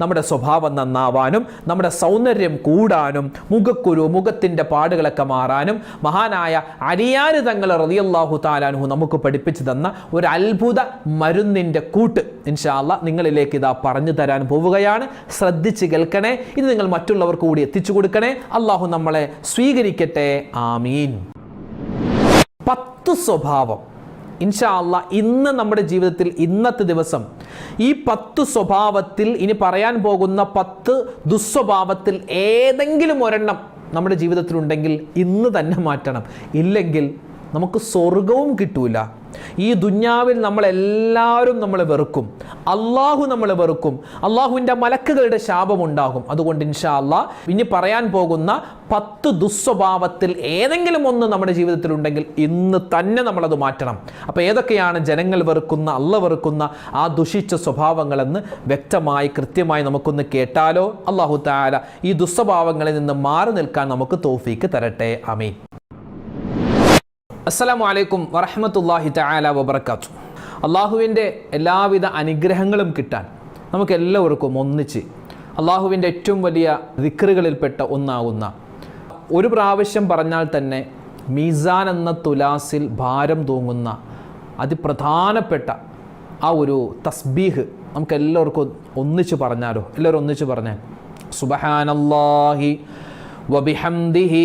നമ്മുടെ സ്വഭാവം നന്നാവാനും നമ്മുടെ സൗന്ദര്യം കൂടാനും മുഖക്കുരു മുഖത്തിന്റെ പാടുകളൊക്കെ മാറാനും മഹാനായ അരിയാര് തങ്ങൾ റതിയല്ലാഹു താലാനുഹു നമുക്ക് പഠിപ്പിച്ചു തന്ന ഒരു അത്ഭുത മരുന്നിന്റെ കൂട്ട് ഇൻഷാല്ല നിങ്ങളിലേക്ക് ഇതാ പറഞ്ഞു തരാൻ പോവുകയാണ്. ശ്രദ്ധിച്ച് കേൾക്കണേ. ഇത് നിങ്ങൾ മറ്റുള്ളവർക്ക് കൂടി എത്തിച്ചു കൊടുക്കണേ. അള്ളാഹു നമ്മളെ സ്വീകരിക്കട്ടെ. ആമീൻ. പത്ത് സ്വഭാവം. ഇൻഷാ അല്ല ഇന്ന് നമ്മുടെ ജീവിതത്തിൽ ഇന്നത്തെ ദിവസം ഈ പത്ത് സ്വഭാവത്തിൽ ഇനി പറയാൻ പോകുന്ന പത്ത് ദുസ്വഭാവത്തിൽ ഏതെങ്കിലും ഒരെണ്ണം നമ്മുടെ ജീവിതത്തിലുണ്ടെങ്കിൽ ഇന്ന് തന്നെ മാറ്റണം. ഇല്ലെങ്കിൽ നമുക്ക് സ്വർഗവും കിട്ടൂല. ഈ ദുന്യാവിൽ നമ്മളെല്ലാവരും നമ്മളെ വെറുക്കും. അള്ളാഹു നമ്മളെ വെറുക്കും. അള്ളാഹുവിന്റെ മലക്കുകളുടെ ശാപമുണ്ടാകും. അതുകൊണ്ട് ഇൻഷാ അല്ലാ ഇനി പറയാൻ പോകുന്ന പത്ത് ദുസ്വഭാവത്തിൽ ഏതെങ്കിലും ഒന്ന് നമ്മുടെ ജീവിതത്തിൽ ഉണ്ടെങ്കിൽ ഇന്ന് തന്നെ നമ്മളത് മാറ്റണം. അപ്പോൾ ഏതൊക്കെയാണ് ജനങ്ങൾ വെറുക്കുന്ന അള്ള വെറുക്കുന്ന ആ ദുഷിച്ച സ്വഭാവങ്ങളെന്ന് വ്യക്തമായി കൃത്യമായി നമുക്കൊന്ന് കേട്ടാലോ? അള്ളാഹു താല ഈ ദുസ്വഭാവങ്ങളിൽ നിന്ന് മാറി നിൽക്കാൻ നമുക്ക് തോഫീക്ക് തരട്ടെ. അമീൻ അസ്സലാമു അലൈക്കും വറഹമത്തല്ലാഹി തആല വബർക്കാത്തു അള്ളാഹുവിന്റെ എല്ലാവിധ അനുഗ്രഹങ്ങളും കിട്ടാൻ നമുക്ക് എല്ലാവർക്കും ഒന്നിച്ച് അള്ളാഹുവിന്റെ ഏറ്റവും വലിയ ദിക്റുകളിൽപ്പെട്ട ഒന്നാകുന്ന ഒരു പ്രാവശ്യം പറഞ്ഞാൽ തന്നെ മീസാൻ എന്ന തുലാസിൽ ഭാരം തൂങ്ങുന്ന അതിപ്രധാനപ്പെട്ട ആ ഒരു തസ്ബീഹ് നമുക്ക് എല്ലാവർക്കും ഒന്നിച്ച് പറഞ്ഞാലോ? എല്ലാവരും ഒന്നിച്ച് പറഞ്ഞാൽ സുബഹാനല്ലാഹി وبحمده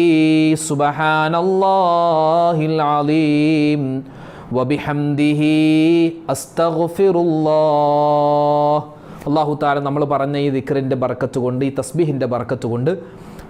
سبحان الله العظيم وبحمده أستغفر الله അള്ളാഹു താല നമ്മൾ പറഞ്ഞ ഈ ദിക്കറിൻ്റെ ബർക്കത്ത് കൊണ്ട് ഈ തസ്ബീഹിൻ്റെ ബർക്കത്ത് കൊണ്ട്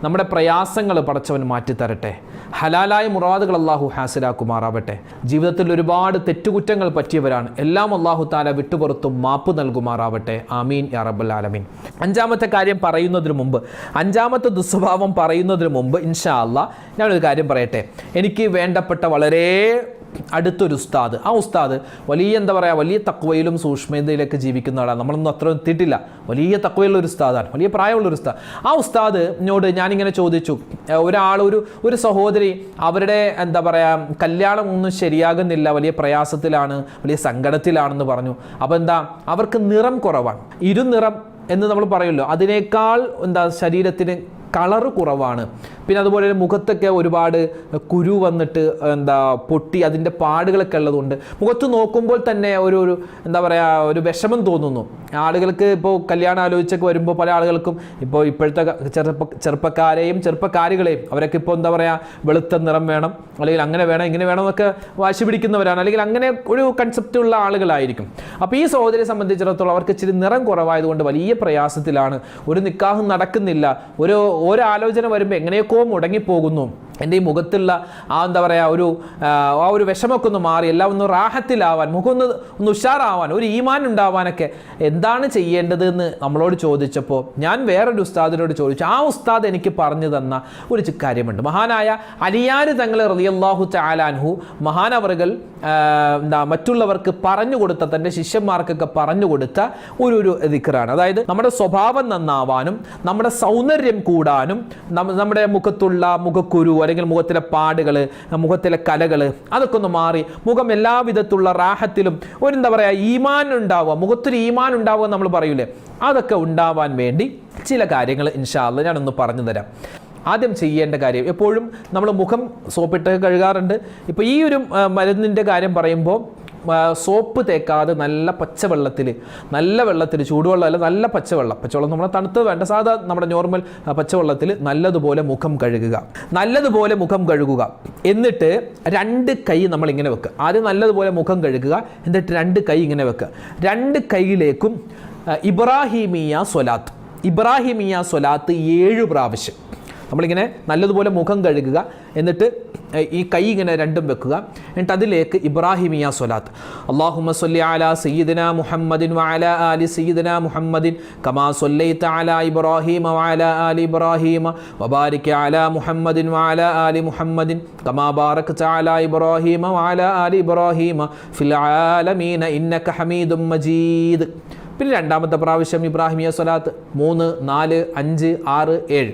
നമ്മുടെ പ്രയാസങ്ങൾ പടച്ചവൻ മാറ്റിത്തരട്ടെ. ഹലാലായ മുറാദുകൾ അള്ളാഹു ഹാസിലാക്കുമാറാവട്ടെ. ജീവിതത്തിൽ ഒരുപാട് തെറ്റുകുറ്റങ്ങൾ പറ്റിയവരാണ്. എല്ലാം അള്ളാഹു താല വിട്ടുപുറത്തും മാപ്പ് നൽകുമാറാവട്ടെ. ആമീൻ യാ റബ്ബൽ ആലമീൻ. അഞ്ചാമത്തെ കാര്യം പറയുന്നതിന് മുമ്പ് അഞ്ചാമത്തെ ദുസ്വഭാവം പറയുന്നതിന് മുമ്പ് ഇൻഷാ അല്ലാ ഞാനൊരു കാര്യം പറയട്ടെ. എനിക്ക് വേണ്ടപ്പെട്ട വളരെ അടുത്തൊരു ഉസ്താദ്. ആ ഉസ്താദ് വലിയ എന്താ പറയുക വലിയ തക്വയിലും സൂക്ഷ്മതയിലൊക്കെ ജീവിക്കുന്ന ആളാണ്. നമ്മളൊന്നും അത്ര എത്തിയിട്ടില്ല. വലിയ തക്വയുള്ള ഒരു ഉസ്താദാണ്. വലിയ പ്രായമുള്ള ഒരു ഉസ്താദ്. ആ ഉസ്താദ് എന്നോട് ഞാനിങ്ങനെ ചോദിച്ചു. ഒരാൾ ഒരു ഒരു സഹോദരി അവരുടെ എന്താ പറയുക കല്യാണം ഒന്നും ശരിയാകുന്നില്ല. വലിയ പ്രയാസത്തിലാണ് വലിയ സങ്കടത്തിലാണെന്ന് പറഞ്ഞു. അപ്പോൾ എന്താ അവർക്ക് നിറം കുറവാണ്. ഇരുനിറം എന്ന് നമ്മൾ പറയുമല്ലോ. അതിനേക്കാൾ എന്താ ശരീരത്തിന് കളറ് കുറവാണ്. പിന്നെ അതുപോലെ മുഖത്തൊക്കെ ഒരുപാട് കുരു വന്നിട്ട് എന്താ പൊട്ടി അതിന്റെ പാടുകളൊക്കെ ഉള്ളതുകൊണ്ട് മുഖത്ത് നോക്കുമ്പോൾ തന്നെ ഒരു ഒരു എന്താ പറയുക ഒരു വിഷമം തോന്നുന്നു. ആളുകൾക്ക് ഇപ്പോൾ കല്യാണം ആലോചിച്ചൊക്കെ വരുമ്പോൾ പല ആളുകൾക്കും ഇപ്പോൾ ഇപ്പോഴത്തെ ചെറുപ്പ ചെറുപ്പക്കാരെയും ചെറുപ്പക്കാരികളെയും അവരൊക്കെ ഇപ്പോൾ എന്താ പറയുക വെളുത്ത നിറം വേണം അല്ലെങ്കിൽ അങ്ങനെ വേണം ഇങ്ങനെ വേണം എന്നൊക്കെ വാശി പിടിക്കുന്നവരാണ്. അല്ലെങ്കിൽ അങ്ങനെ ഒരു കൺസെപ്റ്റ് ഉള്ള ആളുകളായിരിക്കും. അപ്പോൾ ഈ സഹോദരിയെ സംബന്ധിച്ചിടത്തോളം അവർക്ക് ഇച്ചിരി നിറം കുറവായതുകൊണ്ട് വലിയ പ്രയാസത്തിലാണ്. ഒരു നിക്കാഹും നടക്കുന്നില്ല. ഒരു ഒരാലോചന വരുമ്പോൾ എങ്ങനെയൊക്കെ മുടങ്ങിപ്പോകുന്നു. എന്റെ ഈ മുഖത്തുള്ള ആ എന്താ പറയുക ഒരു ആ, ഒരു വിഷമൊക്കെ ഒന്ന് മാറി എല്ലാം ഒന്ന് റാഹത്തിലാവാൻ മുഖം ഒന്ന് ഒന്ന് ഉഷാറാവാൻ ഒരു ഈമാൻ ഉണ്ടാവാനൊക്കെ എന്താണ് ചെയ്യേണ്ടത് എന്ന് നമ്മളോട് ചോദിച്ചപ്പോൾ ഞാൻ വേറൊരു ഉസ്താദിനോട് ചോദിച്ചു. ആ ഉസ്താദ് എനിക്ക് പറഞ്ഞു തന്ന ഒരു കാര്യമുണ്ട്. മഹാനായ അലിയാർ തങ്ങൾ റിയല്ലാഹു ചാലാൻഹു മഹാനവറുകൾ എന്താ മറ്റുള്ളവർക്ക് പറഞ്ഞു കൊടുത്ത തന്റെ ശിഷ്യന്മാർക്കൊക്കെ പറഞ്ഞു കൊടുത്ത ഒരു ഒരു ദിക്കറാണ് അതായത് നമ്മുടെ സ്വഭാവം നന്നാവാനും നമ്മുടെ സൗന്ദര്യം കൂടാനും നമ്മുടെ മുഖത്തുള്ള മുഖക്കുരു അല്ലെങ്കിൽ മുഖത്തിലെ പാടുകൾ മുഖത്തിലെ കലകൾ അതൊക്കെ ഒന്ന് മാറി. മുഖം എല്ലാവിധത്തുള്ള റാഹത്തിലും ഒരു എന്താ പറയുക ഈമാൻ ഉണ്ടാവുക മുഖത്തൊരു ഈമാൻ ഉണ്ടാവുക നമ്മൾ പറയൂലേ? അതൊക്കെ ഉണ്ടാവാൻ വേണ്ടി ചില കാര്യങ്ങൾ ഇൻഷാല്ല ഞാനൊന്ന് പറഞ്ഞു തരാം. ആദ്യം ചെയ്യേണ്ട കാര്യം എപ്പോഴും നമ്മൾ മുഖം സോപ്പിട്ട് കഴുകാറുണ്ട്. ഇപ്പോൾ ഈ ഒരു മരുന്നിന്റെ കാര്യം പറയുമ്പോൾ സോപ്പ് തേക്കാതെ നല്ല പച്ചവെള്ളത്തിൽ നല്ല വെള്ളത്തിൽ ചൂടുവെള്ളമല്ല നല്ല പച്ചവെള്ളം. പച്ചവെള്ളം നമ്മൾ തണുത്തത് വേണ്ട. സാധാ നമ്മുടെ നോർമൽ പച്ചവെള്ളത്തിൽ നല്ലതുപോലെ മുഖം കഴുകുക. നല്ലതുപോലെ മുഖം കഴുകുക. എന്നിട്ട് രണ്ട് കൈ നമ്മൾ ഇങ്ങനെ വെക്കുക ആദ്യം നല്ലതുപോലെ മുഖം കഴുകുക. എന്നിട്ട് രണ്ട് കൈ ഇങ്ങനെ വെക്കുക രണ്ട് കൈയിലേക്കും ഇബ്രാഹിമിയ സ്വലാത്ത്. ഇബ്രാഹിമിയ സ്വലാത്ത് ഏഴ് പ്രാവശ്യം. നമ്മളിങ്ങനെ നല്ലതുപോലെ മുഖം കഴുകുക. എന്നിട്ട് ഈ കൈ ഇങ്ങനെ രണ്ടും വെക്കുക. എന്നിട്ട് അതിലേക്ക് ഇബ്രാഹിമിയ സ്വലാത്ത്. അള്ളാഹുമ സല്ലി അല സയ്യിദന മുഹമ്മദിൻ വഅല ആലി സയ്യിദന മുഹമ്മദിൻ കമാ സല്ലൈത അല ഇബ്രാഹിമ വഅല ആലി ഇബ്രാഹിമ വബാരിക അല മുഹമ്മദിൻ വഅല ആലി മുഹമ്മദിൻ കമാ ബാറക്ത അല ഇബ്രാഹിമ വഅല ആലി ഇബ്രാഹിമ ഫിൽ ആലമീന ഇന്നക ഹമീദും മജീദ്. പിന്നെ രണ്ടാമത്തെ പ്രാവശ്യം ഇബ്രാഹിമിയ സ്വലാത്ത് മൂന്ന് നാല് അഞ്ച് ആറ് ഏഴ്.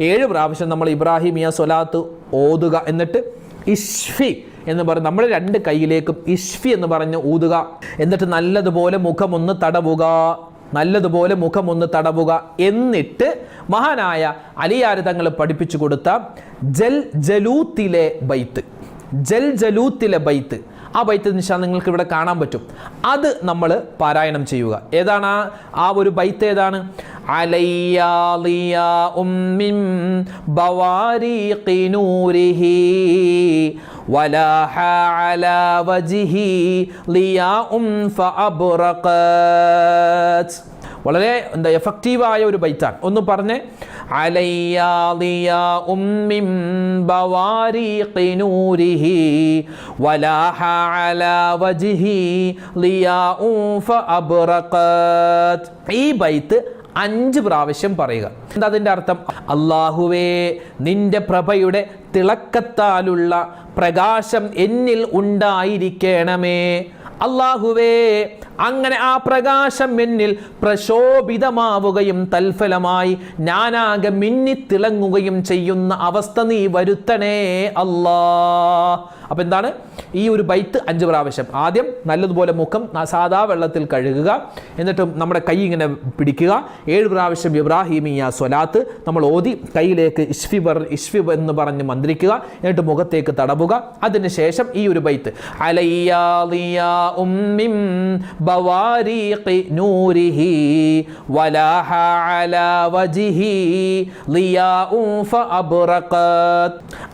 ഏഴ് പ്രാവശ്യം നമ്മൾ ഇബ്രാഹിമിയ സ്വലാത്ത് ഓതുക എന്നിട്ട് ഇഷ്ഫി എന്ന് പറഞ്ഞ് നമ്മൾ രണ്ട് കൈയിലേക്കും ഇഷ്ഫി എന്ന് പറഞ്ഞ് ഊതുക. എന്നിട്ട് നല്ലതുപോലെ മുഖമൊന്ന് തടവുക. നല്ലതുപോലെ മുഖമൊന്ന് തടവുക. എന്നിട്ട് മഹാനായ അലിയാര് തങ്ങൾ പഠിപ്പിച്ചു കൊടുത്ത ജൽ ജലൂത്തിലെ ബൈത്ത്. ജൽ ജലൂത്തിലെ ബൈത്ത്. ആ ബൈത്ത് നിശാ നിങ്ങൾക്ക് ഇവിടെ കാണാൻ പറ്റും. അത് നമ്മൾ പാരായണം ചെയ്യുക. ഏതാണ്? ആ ആ ഒരു ബൈത്ത് ഏതാണ്? അലയ്യാലിയ വളരെ എന്താ എഫക്റ്റീവായ ഒരു ബൈറ്റാണ്. ഒന്ന് പറഞ്ഞ് ഈ ബൈത്ത് അഞ്ച് പ്രാവശ്യം പറയുക. എന്താ അതിന്റെ അർത്ഥം? അള്ളാഹുവേ നിന്റെ പ്രഭയുടെ തിളക്കത്താലുള്ള പ്രകാശം എന്നിൽ ഉണ്ടായിരിക്കണമേ. അള്ളാഹുവേ അങ്ങനെ ആ പ്രകാശം എന്നിൽ പ്രശോഭിതമാവുകയും തൽഫലമായി ഞാനാകെ മിന്നിത്തിളങ്ങുകയും ചെയ്യുന്ന അവസ്ഥ നീ വരുത്തണേ അല്ലാ. അപ്പൊ എന്താണ്? ഈ ഒരു ബൈത്ത് അഞ്ച് പ്രാവശ്യം. ആദ്യം നല്ലതുപോലെ മുഖം സാദാ വെള്ളത്തിൽ കഴുകുക. എന്നിട്ട് നമ്മുടെ കൈ ഇങ്ങനെ പിടിക്കുക. ഏഴ് പ്രാവശ്യം ഇബ്രാഹിമിയ സ്വലാത്ത്. നമ്മൾ ഓതി കയ്യിലേക്ക് ഇഷ്ഫി ബർ ഇഷ്ഫി എന്ന് പറഞ്ഞ് മന്ത്രിക്കുക. എന്നിട്ട് മുഖത്തേക്ക് തടവുക. അതിനുശേഷം ഈ ഒരു ബൈത്ത്.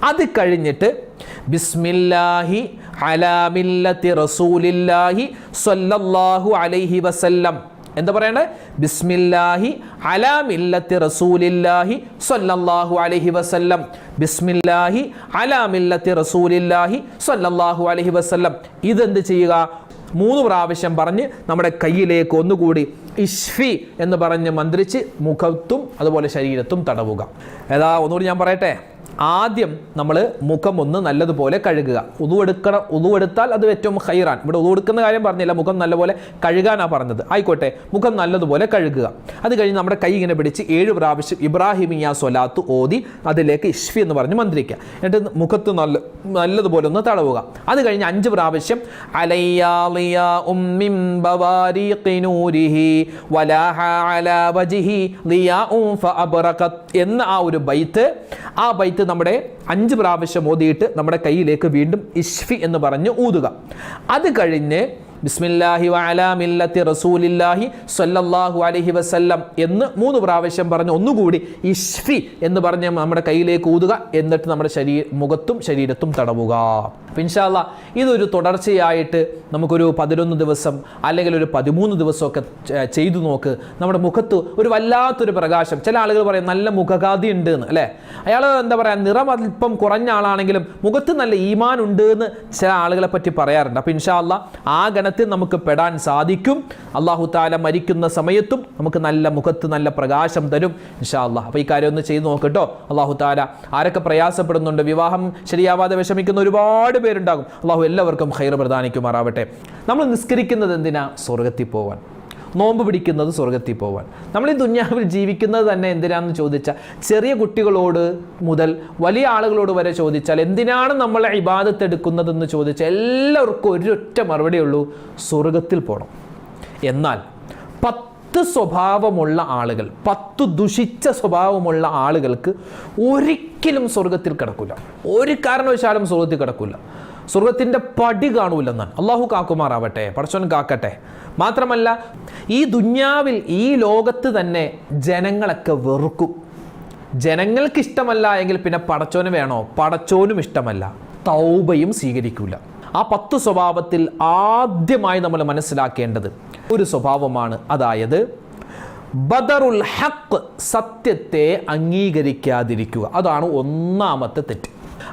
അത് കഴിഞ്ഞിട്ട് ബിസ്മില്ലാഹി അലാമില്ലത്തി റസൂലില്ലാഹി സ്വല്ലല്ലാഹു അലൈഹി വസല്ലം. എന്താ പറയണ്ടേ? ബിസ്മില്ലാഹി അലാമില്ലത്തി റസൂലില്ലാഹി സ്വല്ലല്ലാഹു അലൈഹി വസല്ലം. ബിസ്മില്ലാഹി അലാമില്ലത്തി റസൂലില്ലാഹി സ്വല്ലല്ലാഹു അലൈഹി വസല്ലം. ഇതെന്ത് ചെയ്യുക? മൂന്ന് പ്രാവശ്യം പറഞ്ഞ് നമ്മുടെ കയ്യിലേക്ക് ഒന്നുകൂടി ഇഷ്ഫി എന്ന് പറഞ്ഞ് മന്ത്രിച്ച് മുഖത്തും അതുപോലെ ശരീരത്തും തടവുക. ഏതാ? ഒന്നുകൂടി ഞാൻ പറയട്ടെ? ആദ്യം നമ്മൾ മുഖം ഒന്ന് നല്ലതുപോലെ കഴുകുക. ഉതുവെടുക്കണം ഉതുവെടുത്താൽ അത് ഏറ്റവും ഹൈറാൻ. ഇവിടെ ഉതുവെടുക്കുന്ന കാര്യം പറഞ്ഞില്ല മുഖം നല്ലപോലെ കഴുകാനാണ് പറഞ്ഞത്. ആയിക്കോട്ടെ മുഖം നല്ലതുപോലെ കഴുകുക. അത് കഴിഞ്ഞ് നമ്മുടെ കൈ ഇങ്ങനെ പിടിച്ച് ഏഴ് പ്രാവശ്യം ഇബ്രാഹിമിയ സ്വലാത്ത് ഓതി അതിലേക്ക് ഇഷ്ഫി എന്ന് പറഞ്ഞ് മന്ത്രിക്കുക എന്നിട്ട് മുഖത്ത് നല്ല നല്ലതുപോലെ ഒന്ന് തടവുക. അത് കഴിഞ്ഞ് അഞ്ച് പ്രാവശ്യം അലയ്യാളിയ വജിഹി ഫഅബ്റഖത് എന്ന ആ ഒരു ബൈത്ത് ആ ബൈത്ത് നമ്മുടെ അഞ്ച് പ്രാവശ്യം ഓതിയിട്ട് നമ്മുടെ കയ്യിലേക്ക് വീണ്ടും ഇഷ്ഫി എന്ന് പറഞ്ഞ് ഊതുക. അത് കഴിഞ്ഞ് ബിസ്മില്ലാഹി വഅലാ മില്ലത്തി റസൂലില്ലാഹി സ്വല്ലല്ലാഹു അലഹി വസല്ലം എന്ന് മൂന്ന് പ്രാവശ്യം പറഞ്ഞ് ഒന്നുകൂടി ഇഷ്ഫി എന്ന് പറഞ്ഞ് നമ്മുടെ കയ്യിലേക്ക് ഊതുക. എന്നിട്ട് നമ്മുടെ ശരീര മുഖത്തും ശരീരത്തും തടവുക. അപ്പം ഇൻഷാല്ല ഇതൊരു തുടർച്ചയായിട്ട് നമുക്കൊരു പതിനൊന്ന് ദിവസം അല്ലെങ്കിൽ ഒരു പതിമൂന്ന് ദിവസമൊക്കെ ചെയ്തു നോക്ക്. നമ്മുടെ മുഖത്ത് ഒരു വല്ലാത്തൊരു പ്രകാശം. ചില ആളുകൾ പറയും നല്ല മുഖകാതി ഉണ്ട് എന്ന് അല്ലേ? അയാൾ എന്താ പറയുക നിറം അല്പം കുറഞ്ഞ ആളാണെങ്കിലും മുഖത്ത് നല്ല ഈമാൻ ഉണ്ട് എന്ന് ചില ആളുകളെ പറ്റി പറയാറുണ്ട്. അപ്പം ഇൻഷാല്ല ആ ഗണത്തിൽ നമുക്ക് പെടാൻ സാധിക്കും. അള്ളാഹു താല മരിക്കുന്ന സമയത്തും നമുക്ക് നല്ല മുഖത്ത് നല്ല പ്രകാശം തരും ഇൻഷാല്ല അപ്പോൾ ഈ കാര്യം ഒന്ന് ചെയ്ത് നോക്കട്ടോ അള്ളാഹു താല ആരൊക്കെ പ്രയാസപ്പെടുന്നുണ്ട് വിവാഹം ശരിയാവാതെ വിഷമിക്കുന്ന ഒരുപാട് പേരുണ്ടാകും. അള്ളാഹു എല്ലാവർക്കും ഹൈർ പ്രദാനിക്കുമാറാവട്ടെ. നമ്മൾ നിസ്കരിക്കുന്നത് എന്തിനാ? സ്വർഗത്തിൽ പോവാൻ. നോമ്പ് പിടിക്കുന്നത് സ്വർഗത്തിൽ പോവാൻ. നമ്മൾ ഈ ദുന്യാവിൽ ജീവിക്കുന്നത് തന്നെ എന്തിനാണെന്ന് ചോദിച്ചാൽ ചെറിയ കുട്ടികളോട് മുതൽ വലിയ ആളുകളോട് വരെ ചോദിച്ചാൽ എന്തിനാണ് നമ്മൾ ഇബാദത്തെടുക്കുന്നതെന്ന് ചോദിച്ചാൽ എല്ലാവർക്കും ഒരൊറ്റ മറുപടിയുള്ളൂ സ്വർഗത്തിൽ പോകണം എന്നാൽ പത്ത് സ്വഭാവമുള്ള ആളുകൾ പത്ത് ദുഷിച്ച സ്വഭാവമുള്ള ആളുകൾക്ക് ഒരിക്കലും സ്വർഗത്തിൽ കിടക്കില്ല ഒരു കാരണവശാലും സ്വർഗത്തിൽ കിടക്കില്ല സ്വർഗത്തിന്റെ പടി കാണൂലെന്നാണ്. അള്ളാഹു കാക്കുമാറാവട്ടെ പടച്ചവൻ കാക്കട്ടെ. മാത്രമല്ല ഈ ദുന്യാവിൽ ഈ ലോകത്ത് തന്നെ ജനങ്ങളൊക്കെ വെറുക്കും. ജനങ്ങൾക്ക് ഇഷ്ടമല്ല എങ്കിൽ പിന്നെ പടച്ചോന് വേണോ? പടച്ചോനും ഇഷ്ടമല്ല. തൗബയും സ്വീകരിക്കൂല. ആ പത്ത് സ്വഭാവത്തിൽ ആദ്യമായി നമ്മൾ മനസ്സിലാക്കേണ്ടത് ഒരു സ്വഭാവമാണ് അതായത് ബദറുൽ ഹക്ക് സത്യത്തെ അംഗീകരിക്കാതിരിക്കുക. അതാണ് ഒന്നാമത്തെ തെറ്റ്.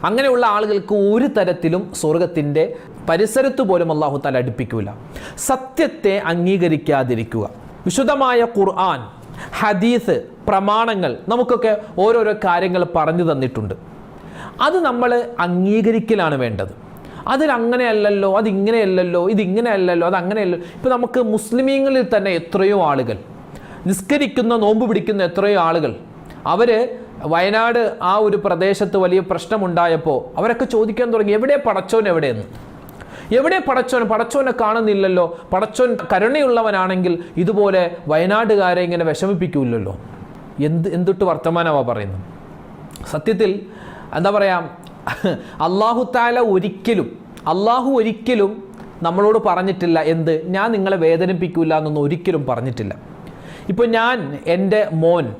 അങ്ങനെയുള്ള ആളുകൾക്ക് ഒരു തരത്തിലും സ്വർഗത്തിന്റെ പരിസരത്ത് പോലും അള്ളാഹു താല അടുപ്പിക്കൂല. സത്യത്തെ അംഗീകരിക്കാതിരിക്കുക. വിശുദ്ധമായ ഖുർആൻ ഹദീസ് പ്രമാണങ്ങൾ നമുക്കൊക്കെ ഓരോരോ കാര്യങ്ങൾ പറഞ്ഞു തന്നിട്ടുണ്ട്. അത് നമ്മൾ അംഗീകരിക്കലാണ് വേണ്ടത്. അതിൽ അങ്ങനെയല്ലല്ലോ അതിങ്ങനെയല്ലല്ലോ ഇതിങ്ങനെയല്ലല്ലോ അതങ്ങനെയല്ലോ ഇപ്പം നമുക്ക് മുസ്ലിമീങ്ങളിൽ തന്നെ എത്രയോ ആളുകൾ നിസ്കരിക്കുന്ന നോമ്പ് പിടിക്കുന്ന എത്രയോ ആളുകൾ അവർ വയനാട് ആ ഒരു പ്രദേശത്ത് വലിയ പ്രശ്നമുണ്ടായപ്പോൾ അവരൊക്കെ ചോദിക്കാൻ തുടങ്ങി എവിടെ പടച്ചോൻ എവിടെയെന്ന്? എവിടെ പടച്ചോൻ? പടച്ചോനെ കാണുന്നില്ലല്ലോ. പടച്ചോൻ കരുണയുള്ളവനാണെങ്കിൽ ഇതുപോലെ വയനാട്ടുകാരെ ഇങ്ങനെ വിഷമിപ്പിക്കൂല്ലോ എന്ത് എന്തിട്ട് വർത്തമാനമാണ് പറയുന്നത്? സത്യത്തിൽ എന്താ പറയുക അള്ളാഹു താല ഒരിക്കലും അള്ളാഹു ഒരിക്കലും നമ്മളോട് പറഞ്ഞിട്ടില്ല എന്ത്? ഞാൻ നിങ്ങളെ വേദനിപ്പിക്കില്ല എന്നൊന്നും ഒരിക്കലും പറഞ്ഞിട്ടില്ല. ഇപ്പോൾ ഞാൻ എന്റെ മോൻ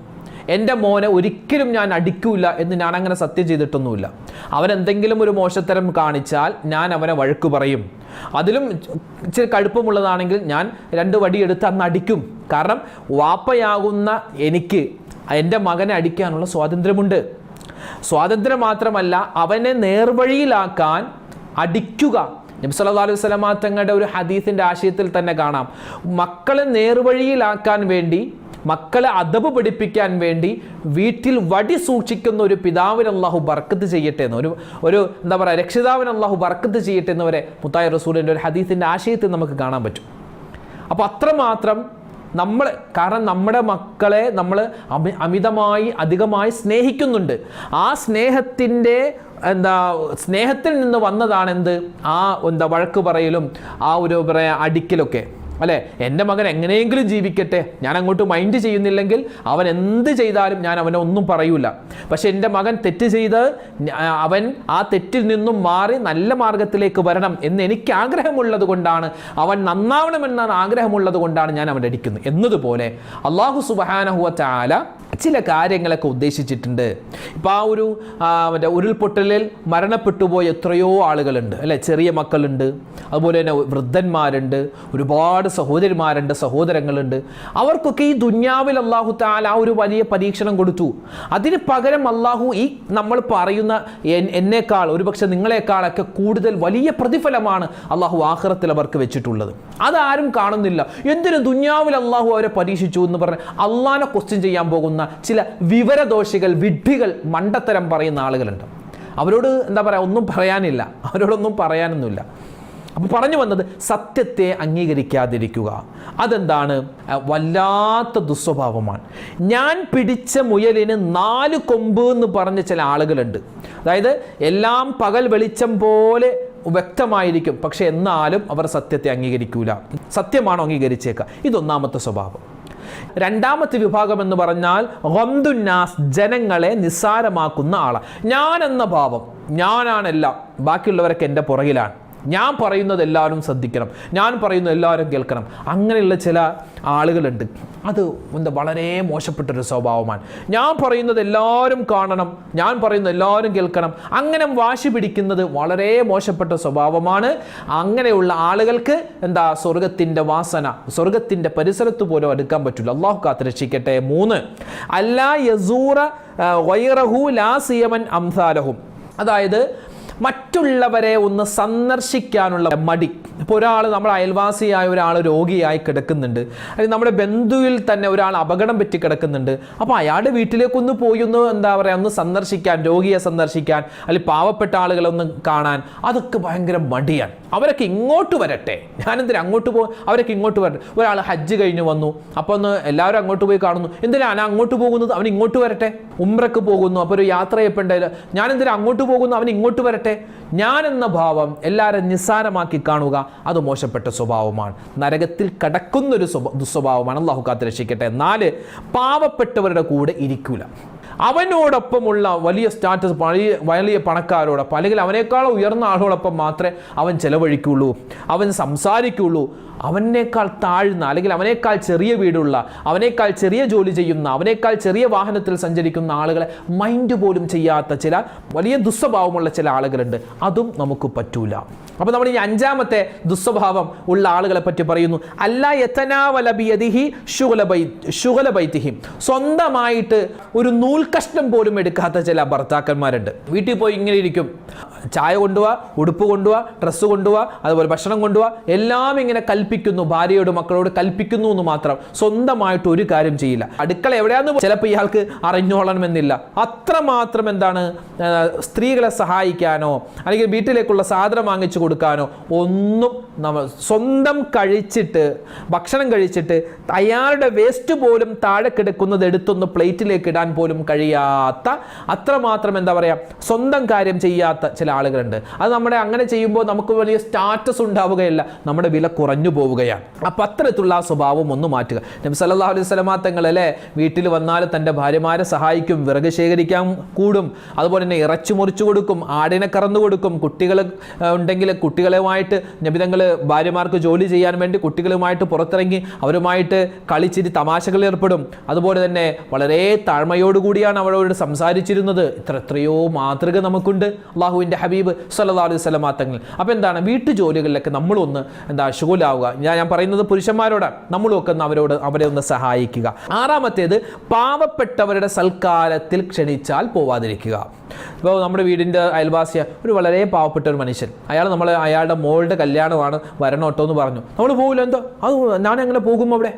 എന്റെ മോനെ ഒരിക്കലും ഞാൻ അടിക്കൂല എന്ന് ഞാൻ അങ്ങനെ സത്യം ചെയ്തിട്ടൊന്നുമില്ല. അവൻ എന്തെങ്കിലും ഒരു മോശത്തരം കാണിച്ചാൽ ഞാൻ അവനെ വഴക്ക് പറയും. അതിലും ഇച്ചിരി കടുപ്പമുള്ളതാണെങ്കിൽ ഞാൻ രണ്ട് വടി എടുത്ത് അന്ന് അടിക്കും. കാരണം വാപ്പയാകുന്ന എനിക്ക് എന്റെ മകനെ അടിക്കാനുള്ള സ്വാതന്ത്ര്യമുണ്ട്. സ്വാതന്ത്ര്യം മാത്രമല്ല അവനെ നേർവഴിയിലാക്കാൻ അടിക്കുക. നബി സല്ലല്ലാഹു അലൈഹി വസല്ലമ തങ്ങളുടെ ഒരു ഹദീസിന്റെ ആശയത്തിൽ തന്നെ കാണാം. മക്കളെ നേർവഴിയിലാക്കാൻ വേണ്ടി മക്കളെ അദബ് പഠിപ്പിക്കാൻ വേണ്ടി വീട്ടിൽ വടി സൂക്ഷിക്കുന്ന ഒരു പിതാവിന് അള്ളാഹു ബർക്കത്ത് ചെയ്യട്ടെ എന്ന് ഒരു ഒരു എന്താ പറയുക രക്ഷിതാവിന് അള്ളാഹു ബർക്കത്ത് ചെയ്യട്ടെ എന്ന് വരെ മുത്തായ റസൂലിന്റെ ഒരു ഹദീസിന്റെ ആശയത്തിൽ നമുക്ക് കാണാൻ പറ്റും. അപ്പോൾ അത്രമാത്രം നമ്മൾ കാരണം നമ്മുടെ മക്കളെ നമ്മൾ അമി അമിതമായി അധികമായി സ്നേഹിക്കുന്നുണ്ട്. ആ സ്നേഹത്തിന്റെ എന്താ സ്നേഹത്തിൽ നിന്ന് വന്നതാണ് എന്ത് ആ എന്താ വഴക്ക് പറയലും ആ ഒരു പറയാ അടിക്കലൊക്കെ. അല്ലേ? എന്റെ മകൻ എങ്ങനെയെങ്കിലും ജീവിക്കട്ടെ. ഞാൻ അങ്ങോട്ട് മൈൻഡ് ചെയ്യുന്നില്ലെങ്കിൽ അവൻ എന്ത് ചെയ്താലും ഞാൻ അവനെ ഒന്നും പറയൂല. പക്ഷെ എന്റെ മകൻ തെറ്റ് ചെയ്ത് അവൻ ആ തെറ്റിൽ നിന്നും മാറി നല്ല മാർഗത്തിലേക്ക് വരണം എന്ന് എനിക്ക് ആഗ്രഹമുള്ളത് കൊണ്ടാണ്. അവൻ നന്നാവണമെന്നാണ് ആഗ്രഹമുള്ളത് കൊണ്ടാണ് ഞാൻ അവൻ അടിക്കുന്നത്. എന്നതുപോലെ അള്ളാഹു സുബാനഹുവ ചാല ചില കാര്യങ്ങളൊക്കെ ഉദ്ദേശിച്ചിട്ടുണ്ട്. ഇപ്പോൾ ആ ഒരു മറ്റേ ഉരുൾപൊട്ടലിൽ മരണപ്പെട്ടു പോയ എത്രയോ ആളുകളുണ്ട്. അല്ലേ? ചെറിയ മക്കളുണ്ട്. അതുപോലെ തന്നെ വൃദ്ധന്മാരുണ്ട്. ഒരുപാട് സഹോദരിമാരുണ്ട് സഹോദരങ്ങളുണ്ട്. അവർക്കൊക്കെ ഈ ദുന്യാവിൽ അള്ളാഹു താൽ ആ ഒരു വലിയ പരീക്ഷണം കൊടുത്തു. അതിന് പകരം അള്ളാഹു ഈ നമ്മൾ പറയുന്ന എന്നേക്കാൾ ഒരുപക്ഷെ നിങ്ങളെക്കാളൊക്കെ കൂടുതൽ വലിയ പ്രതിഫലമാണ് അള്ളാഹു ആഹ്റത്തിൽ അവർക്ക് വെച്ചിട്ടുള്ളത്. അതാരും കാണുന്നില്ല. എന്തിനു ദുന്യാവിൽ അള്ളാഹു അവരെ പരീക്ഷിച്ചു എന്ന് പറഞ്ഞ് അള്ളാനെ ക്വസ്റ്റ്യൻ ചെയ്യാൻ പോകുന്ന ചില വിവരദോഷികൾ വിഡ്ഢികൾ മണ്ടത്തരം പറയുന്ന ആളുകളുണ്ട്. അവരോട് എന്താ പറയുക ഒന്നും പറയാനില്ല. അവരോടൊന്നും പറയാനൊന്നുമില്ല. അപ്പോൾ പറഞ്ഞു വന്നത് സത്യത്തെ അംഗീകരിക്കാതിരിക്കുക. അതെന്താണ്? വല്ലാത്ത ദുസ്വഭാവമാണ്. ഞാൻ പിടിച്ച മുയലിന് നാല് കൊമ്പ് എന്ന് പറഞ്ഞ ചില ആളുകളുണ്ട്. അതായത് എല്ലാം പകൽ വെളിച്ചം പോലെ വ്യക്തമായിരിക്കും. പക്ഷെ എന്നാലും അവർ സത്യത്തെ അംഗീകരിക്കൂല. സത്യമാണോ അംഗീകരിച്ചേക്കുക ഇതൊന്നാമത്തെ സ്വഭാവം. രണ്ടാമത്തെ വിഭാഗം എന്ന് പറഞ്ഞാൽ ഹംദുന്നാസ് ജനങ്ങളെ നിസ്സാരമാക്കുന്ന ആളാണ് ഞാൻ എന്ന ഭാവം ഞാനാണെല്ലാം. ബാക്കിയുള്ളവരൊക്കെ എന്റെ പുറകിലാണ്. ഞാൻ പറയുന്നത് എല്ലാവരും ശ്രദ്ധിക്കണം. ഞാൻ പറയുന്നത് എല്ലാവരും കേൾക്കണം. അങ്ങനെയുള്ള ചില ആളുകളുണ്ട്. അത് എന്താ വളരെ മോശപ്പെട്ടൊരു സ്വഭാവമാണ്. ഞാൻ പറയുന്നത് എല്ലാവരും കാണണം. ഞാൻ പറയുന്നത് എല്ലാവരും കേൾക്കണം. അങ്ങനെ വാശി പിടിക്കുന്നത് വളരെ മോശപ്പെട്ട സ്വഭാവമാണ്. അങ്ങനെയുള്ള ആളുകൾക്ക് എന്താ സ്വർഗത്തിന്റെ വാസന സ്വർഗത്തിന്റെ പരിസരത്ത് പോലും എടുക്കാൻ പറ്റില്ല. അള്ളാഹു കാത്ത് രക്ഷിക്കട്ടെ മൂന്ന് അല്ലാ യസൂറ വൈറഹു ലാ സിയമൻ അംസാലഹും. അതായത് മറ്റുള്ളവരെ ഒന്ന് സന്ദർശിക്കാനുള്ള മടി. ഇപ്പോൾ ഒരാൾ നമ്മൾ അയൽവാസിയായ ഒരാൾ രോഗിയായി കിടക്കുന്നുണ്ട്. അല്ലെങ്കിൽ നമ്മുടെ ബന്ധുവിൽ തന്നെ ഒരാൾ അപകടം പറ്റി കിടക്കുന്നുണ്ട്. അപ്പോൾ അയാളുടെ വീട്ടിലേക്കൊന്ന് പോയി ഒന്ന് എന്താ പറയുക ഒന്ന് സന്ദർശിക്കാൻ രോഗിയെ സന്ദർശിക്കാൻ അല്ലെങ്കിൽ പാവപ്പെട്ട ആളുകളെ ഒന്ന് കാണാൻ അതൊക്കെ ഭയങ്കര മടിയാണ്. അവരൊക്കെ ഇങ്ങോട്ട് വരട്ടെ. ഞാനെന്തിനാ അങ്ങോട്ട് പോകും അവരൊക്കെ ഇങ്ങോട്ട് വരട്ടെ. ഒരാൾ ഹജ്ജ് കഴിഞ്ഞ് വന്നു. അപ്പോൾ ഒന്ന് എല്ലാവരും അങ്ങോട്ട് പോയി കാണുന്നു. എന്തിനാ ഞാൻ അങ്ങോട്ട് പോകുന്നത്? അവൻ ഇങ്ങോട്ട് വരട്ടെ. ഉമ്രക്ക് പോകുന്നു. അപ്പോൾ ഒരു യാത്ര ചെയ്യപ്പെട്ടില്ല ഞാനെന്തിനാ അങ്ങോട്ട് പോകുന്നു? അവൻ ഇങ്ങോട്ട് വരട്ടെ. ഞാൻ എന്ന ഭാവം എല്ലാവരും നിസ്സാരമാക്കി കാണുക അത് മോശപ്പെട്ട സ്വഭാവമാണ്. നരകത്തിൽ കടക്കുന്നൊരു സ്വഭ ദുസ്വഭാവമാണ്. അള്ളാഹു കാത്ത് രക്ഷിക്കട്ടെ. നാല് പാവപ്പെട്ടവരുടെ കൂടെ ഇരിക്കൂല. അവനോടൊപ്പമുള്ള വലിയ സ്റ്റാറ്റസ് വലിയ വലിയ പണക്കാരോടൊപ്പം അല്ലെങ്കിൽ അവനേക്കാൾ ഉയർന്ന ആളോടൊപ്പം മാത്രമേ അവൻ ചെലവഴിക്കുള്ളൂ അവൻ സംസാരിക്കുള്ളൂ അവനേക്കാൾ താഴ്ന്ന അല്ലെങ്കിൽ അവനേക്കാൾ ചെറിയ വീടുള്ള അവനേക്കാൾ ചെറിയ ജോലി ചെയ്യുന്ന അവനേക്കാൾ ചെറിയ വാഹനത്തിൽ സഞ്ചരിക്കുന്ന ആളുകളെ മൈൻഡ് പോലും ചെയ്യാത്ത ചില വലിയ ദുസ്വഭാവമുള്ള ചില ആളുകളുണ്ട്. അതും നമുക്ക് പറ്റൂല. അപ്പോൾ നമ്മൾ ഈ അഞ്ചാമത്തെ ദുസ്വഭാവം ഉള്ള ആളുകളെ പറ്റി പറയുന്നു. അല്ല എത്തനാവലബിയതിഹി ശുഗലബൈ ശുഗലബൈത്തിഹി സ്വന്തമായിട്ട് ഒരു നൂൽക്കഷ്ണം പോലും എടുക്കാത്ത ചില ഭർത്താക്കന്മാരുണ്ട്. വീട്ടിൽ പോയി ഇങ്ങനെ ഇരിക്കും. ചായ കൊണ്ടുപോവാ ഉടുപ്പ് കൊണ്ടുപോവാ ഡ്രസ്സ് കൊണ്ടുപോവാ അതുപോലെ ഭക്ഷണം കൊണ്ടുപോവാ എല്ലാം ഇങ്ങനെ കൽപ്പിക്കുന്നു ഭാര്യയോട് മക്കളോട് കൽപ്പിക്കുന്നു എന്ന് മാത്രം. സ്വന്തമായിട്ട് ഒരു കാര്യം ചെയ്യില്ല. അടുക്കള എവിടെയാന്ന് ചിലപ്പോൾ ഇയാൾക്ക് അറിഞ്ഞോളണമെന്നില്ല. അത്രമാത്രം എന്താണ് സ്ത്രീകളെ സഹായിക്കാനോ അല്ലെങ്കിൽ വീട്ടിലേക്കുള്ള സാധനം വാങ്ങിച്ചു കൊടുക്കാനോ ഒന്നും നമ്മൾ സ്വന്തം കഴിച്ചിട്ട് ഭക്ഷണം കഴിച്ചിട്ട് അയാളുടെ വേസ്റ്റ് പോലും താഴെ കിടക്കുന്നത് എടുത്തൊന്ന് പ്ലേറ്റിലേക്ക് ഇടാൻ പോലും കഴിയാത്ത അത്രമാത്രം എന്താ പറയുക സ്വന്തം കാര്യം ചെയ്യാത്ത ചില ചില ആളുകളുണ്ട്. അത് നമ്മുടെ അങ്ങനെ ചെയ്യുമ്പോൾ നമുക്ക് വലിയ സ്റ്റാറ്റസ് ഉണ്ടാവുകയല്ല. നമ്മുടെ വില കുറഞ്ഞു പോവുകയാണ്. അപ്പം അത്തരത്തിലുള്ള ആ സ്വഭാവം ഒന്ന് മാറ്റുക. നബി സല്ലല്ലാഹു അലൈഹി സ്വലമാ തങ്ങൾ അല്ലേ? വീട്ടിൽ വന്നാൽ തന്റെ ഭാര്യമാരെ സഹായിക്കും വിറക് ശേഖരിക്കാൻ കൂടും. അതുപോലെ തന്നെ ഇറച്ചി മുറിച്ചു കൊടുക്കും ആടിനെ കറന്നു കൊടുക്കും. കുട്ടികൾ ഉണ്ടെങ്കിൽ കുട്ടികളുമായിട്ട് നബിതങ്ങൾ ഭാര്യമാർക്ക് ജോലി ചെയ്യാൻ വേണ്ടി കുട്ടികളുമായിട്ട് പുറത്തിറങ്ങി അവരുമായിട്ട് കളിച്ചിരി തമാശകൾ ഏർപ്പെടും. അതുപോലെ തന്നെ വളരെ താഴ്മയോടുകൂടിയാണ് അവരോട് സംസാരിച്ചിരുന്നത്. ഇത്ര എത്രയോ മാതൃക നമുക്കുണ്ട്. അള്ളാഹുവിന്റെ ഹബീബ് സല്ലാ അലൈഹി സ്വലമാ തങ്ങൾ അപ്പോൾ എന്താണ്? വീട്ടു ജോലികളിലൊക്കെ നമ്മളൊന്ന് എന്താ ഷുഗുലാവുക ഞാൻ ഞാൻ പറയുന്നത് പുരുഷന്മാരോടാണ്. നമ്മളൊക്കെ ഒന്ന് അവരോട് അവരെ ഒന്ന് സഹായിക്കുക. ആറാമത്തേത് പാവപ്പെട്ടവരുടെ സൽക്കാരത്തിൽ ക്ഷണിച്ചാൽ പോവാതിരിക്കുക. ഇപ്പോൾ നമ്മുടെ വീടിന്റെ അയൽവാസിയ ഒരു വളരെ പാവപ്പെട്ട ഒരു മനുഷ്യൻ. അയാൾ നമ്മൾ അയാളുടെ മോളുടെ കല്യാണമാണ് വരണോട്ടോ എന്ന് പറഞ്ഞു. നമ്മൾ പോകില്ല എന്തോ? അത് ഞാൻ എങ്ങനെ പോകും അവിടെ?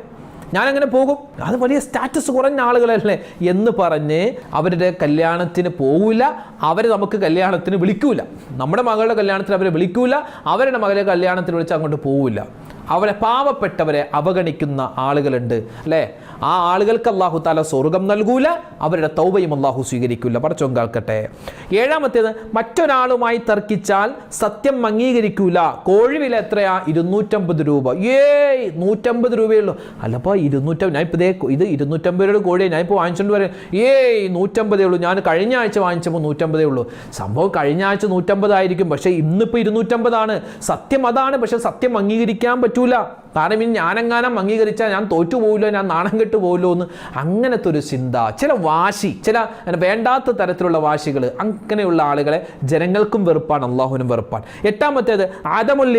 ഞാൻ അങ്ങനെ പോകും. അത് വലിയ സ്റ്റാറ്റസ് കുറഞ്ഞ ആളുകളല്ലേ എന്ന് പറഞ്ഞ് അവരുടെ കല്യാണത്തിന് പോകില്ല അവരെ നമുക്ക് കല്യാണത്തിന് വിളിക്കൂല. നമ്മുടെ മകളുടെ കല്യാണത്തിന് അവരെ വിളിക്കൂല. അവരുടെ മകളെ കല്യാണത്തിന് വിളിച്ച് അങ്ങോട്ട് പോകില്ല അവരെ പാവപ്പെട്ടവരെ അവഗണിക്കുന്ന ആളുകളുണ്ട്. അല്ലേ? ആ ആളുകൾക്ക് അള്ളാഹു താല സ്വർഗം നൽകൂല അവരുടെ തൗബയും അള്ളാഹു സ്വീകരിക്കില്ല പറച്ചോം കേൾക്കട്ടെ. ഏഴാമത്തേത് മറ്റൊരാളുമായി തർക്കിച്ചാൽ സത്യം അംഗീകരിക്കൂല. കോഴിവില എത്രയാ? ഇരുന്നൂറ്റമ്പത് രൂപ. ഏയ് നൂറ്റമ്പത് രൂപയുള്ളൂ അല്ലപ്പോൾ ഇരുന്നൂറ്റമ്പത് ഞാൻ ഇപ്പോൾ ഇതേ ഇരുന്നൂറ്റമ്പത് രൂപയുടെ കോഴിയെ ഞാൻ ഇപ്പോൾ വാങ്ങിച്ചുകൊണ്ട് ഏയ് നൂറ്റമ്പതേ ഉള്ളൂ. ഞാൻ കഴിഞ്ഞ ആഴ്ച വാങ്ങിച്ചപ്പോൾ നൂറ്റമ്പതേ ഉള്ളൂ. സംഭവം കഴിഞ്ഞ ആഴ്ച നൂറ്റമ്പതായിരിക്കും. പക്ഷേ ഇന്നിപ്പോൾ ഇരുന്നൂറ്റമ്പതാണ്. സത്യം അതാണ്. പക്ഷെ സത്യം അംഗീകരിക്കാൻ പറ്റൂല. കാരണം ഇനി ഞാനെങ്ങാനും അംഗീകരിച്ചാൽ ഞാൻ തോറ്റു പോകില്ലോ ഞാൻ നാണം കെട്ടു പോകില്ലോ എന്ന് അങ്ങനത്തെ ഒരു ചിന്ത ചില വാശി ചില വേണ്ടാത്ത തരത്തിലുള്ള വാശികൾ അങ്ങനെയുള്ള ആളുകളെ ജനങ്ങൾക്കും വെറുപ്പാണ് അള്ളാഹുവിനും വെറുപ്പാണ് എട്ടാമത്തേത് ആദമുൽ.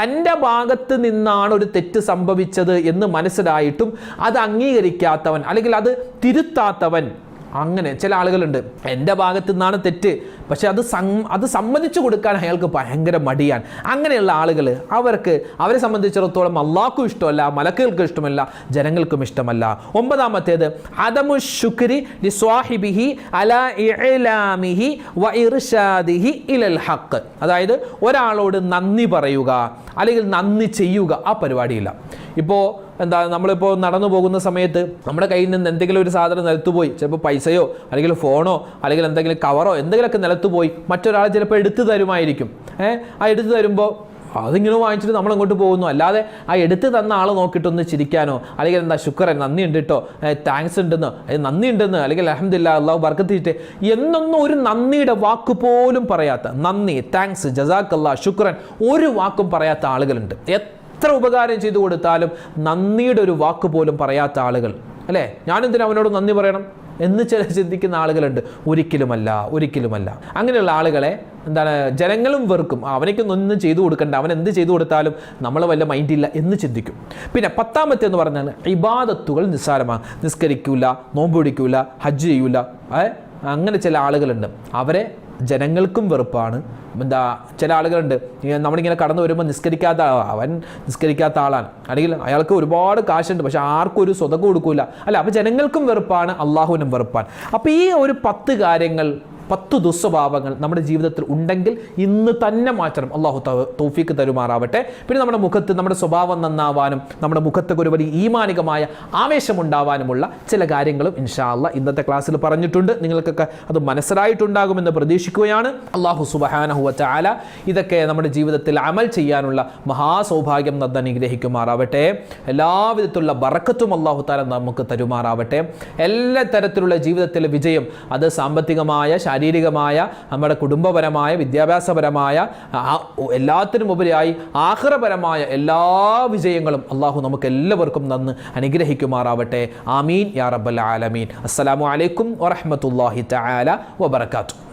തന്റെ ഭാഗത്ത് നിന്നാണ് ഒരു തെറ്റ് സംഭവിച്ചത് എന്ന് മനസ്സിലായിട്ടും അത് അംഗീകരിക്കാത്തവൻ അല്ലെങ്കിൽ അത് തിരുത്താത്തവൻ അങ്ങനെ ചില ആളുകളുണ്ട്. എന്റെ ഭാഗത്തു നിന്നാണ് തെറ്റ്. പക്ഷെ അത് അത് സമ്മതിച്ചു കൊടുക്കാൻ അയാൾക്ക് ഭയങ്കര മടിയാണ്. അങ്ങനെയുള്ള ആളുകൾ അവർക്ക് അവരെ സംബന്ധിച്ചിടത്തോളം അള്ളാഹ്ക്കും ഇഷ്ടമല്ല മലക്കുകൾക്കും ഇഷ്ടമല്ല ജനങ്ങൾക്കും ഇഷ്ടമല്ല. ഒമ്പതാമത്തേത് അദമു ശുക്രി സ്വാഹിബിഹി അല ഇലാമിഹി വ ഇർഷാദിഹി ഇലൽ ഹക്ക് അതായത് ഒരാളോട് നന്ദി പറയുക അല്ലെങ്കിൽ നന്ദി ചെയ്യുക ആ പരിപാടിയില്ല. ഇപ്പോൾ എന്താ നമ്മളിപ്പോൾ നടന്നു പോകുന്ന സമയത്ത് നമ്മുടെ കയ്യിൽ നിന്ന് എന്തെങ്കിലും ഒരു സാധനം നിലത്ത് പോയി ചിലപ്പോൾ പൈസയോ അല്ലെങ്കിൽ ഫോണോ അല്ലെങ്കിൽ എന്തെങ്കിലും കവറോ എന്തെങ്കിലുമൊക്കെ നിലത്ത് പോയി മറ്റൊരാൾ ചിലപ്പോൾ എടുത്തു തരുമായിരിക്കും. ഏഹ് ആ എടുത്തു തരുമ്പോൾ അതിങ്ങനെ വാങ്ങിച്ചിട്ട് നമ്മൾ അങ്ങോട്ട് പോകുന്നു. അല്ലാതെ ആ എടുത്ത് തന്ന ആൾ നോക്കിയിട്ടൊന്ന് ചിരിക്കാനോ അല്ലെങ്കിൽ എന്താ ശുക്രൻ നന്ദി ഉണ്ട് കേട്ടോ താങ്ക്സ് ഉണ്ടെന്ന്. നന്ദി ഉണ്ടെന്ന് അല്ലെങ്കിൽ അഹമ്മദില്ല അള്ളാഹു വർക്കത്തിട്ട് എന്നൊന്നും ഒരു നന്ദിയുടെ വാക്ക് പോലും പറയാത്ത നന്ദി താങ്ക്സ് ജസാക്കല്ലാ ശുക്രൻ ഒരു വാക്കും പറയാത്ത ആളുകളുണ്ട്. എത്ര ഉപകാരം ചെയ്തു കൊടുത്താലും നന്ദിയുടെ ഒരു വാക്ക് പോലും പറയാത്ത ആളുകൾ. അല്ലേ? ഞാനെന്തിനാ അവനോട് നന്ദി പറയണം? എന്ന് ചില ചിന്തിക്കുന്ന ആളുകളുണ്ട്. ഒരിക്കലുമല്ല ഒരിക്കലുമല്ല. അങ്ങനെയുള്ള ആളുകളെ എന്താണ് ജനങ്ങളും വെറുക്കും. ഒന്നും ചെയ്തു കൊടുക്കണ്ട. അവൻ എന്ത് ചെയ്തു കൊടുത്താലും നമ്മൾ വല്ല മൈൻഡില്ല എന്ന് ചിന്തിക്കും. പിന്നെ പത്താമത്തെ എന്ന് പറഞ്ഞാൽ ഇബാദത്തുകൾ നിസ്സാരമാണ് നിസ്കരിക്കൂല നോമ്പ് പിടിക്കൂല ഹജ്ജ് ചെയ്യൂല? അങ്ങനെ ചില ആളുകളുണ്ട്. അവരെ ജനങ്ങൾക്കും വെറുപ്പാണ്. എന്താ ചില ആളുകളുണ്ട് നമ്മളിങ്ങനെ കടന്നു വരുമ്പോൾ നിസ്കരിക്കാത്ത അവൻ നിസ്കരിക്കാത്ത ആളാണ്. അല്ലെങ്കിൽ അയാൾക്ക് ഒരുപാട് കാശുണ്ട് പക്ഷെ ആർക്കും ഒരു സ്വതക്കം കൊടുക്കൂല. അല്ല അപ്പോൾ ജനങ്ങൾക്കും വെറുപ്പാണ് അള്ളാഹുവിനും വെറുപ്പാണ്. അപ്പോൾ ഈ ഒരു പത്ത് കാര്യങ്ങൾ പത്ത് ദുസ്വഭാവങ്ങൾ നമ്മുടെ ജീവിതത്തിൽ ഉണ്ടെങ്കിൽ ഇന്ന് തന്നെ മാറ്റണം. അള്ളാഹു തൗഫീക്ക് തരുമാറാവട്ടെ. പിന്നെ നമ്മുടെ മുഖത്ത് നമ്മുടെ സ്വഭാവം നന്നാവാനും നമ്മുടെ മുഖത്തൊക്കെ ഒരു വലിയ ഈമാനികമായ ആവേശമുണ്ടാവാനുമുള്ള ചില കാര്യങ്ങളും ഇൻഷാ അല്ലാ ഇന്നത്തെ ക്ലാസ്സിൽ പറഞ്ഞിട്ടുണ്ട്. നിങ്ങൾക്കൊക്കെ അത് മനസ്സിലായിട്ടുണ്ടാകുമെന്ന് പ്രതീക്ഷിക്കുകയാണ്. അള്ളാഹു സുബഹാനഹുവ ചാല ഇതൊക്കെ നമ്മുടെ ജീവിതത്തിൽ അമൽ ചെയ്യാനുള്ള മഹാസൗഭാഗ്യം നന്ദ അനുഗ്രഹിക്കുമാറാവട്ടെ. എല്ലാവിധത്തിലുള്ള ബറക്കത്തും അള്ളാഹു താല നമുക്ക് തരുമാറാവട്ടെ. എല്ലാ തരത്തിലുള്ള ജീവിതത്തിലെ വിജയം അത് സാമ്പത്തികമായ ശാരീരികമായ നമ്മുടെ കുടുംബപരമായ വിദ്യാഭ്യാസപരമായ എല്ലാത്തിനും ഉപരിയായി ആഹ്റപരമായ എല്ലാ വിജയങ്ങളും അള്ളാഹു നമുക്ക് എല്ലാവർക്കും നന്ന് അനുഗ്രഹിക്കുമാറാവട്ടെ. ആമീൻ. യാ റബ്ബൽ ആലമീൻ. അസ്സലാമു അലൈക്കും വറഹ്മത്തുള്ളാഹി തആല വബറകാതുഹു.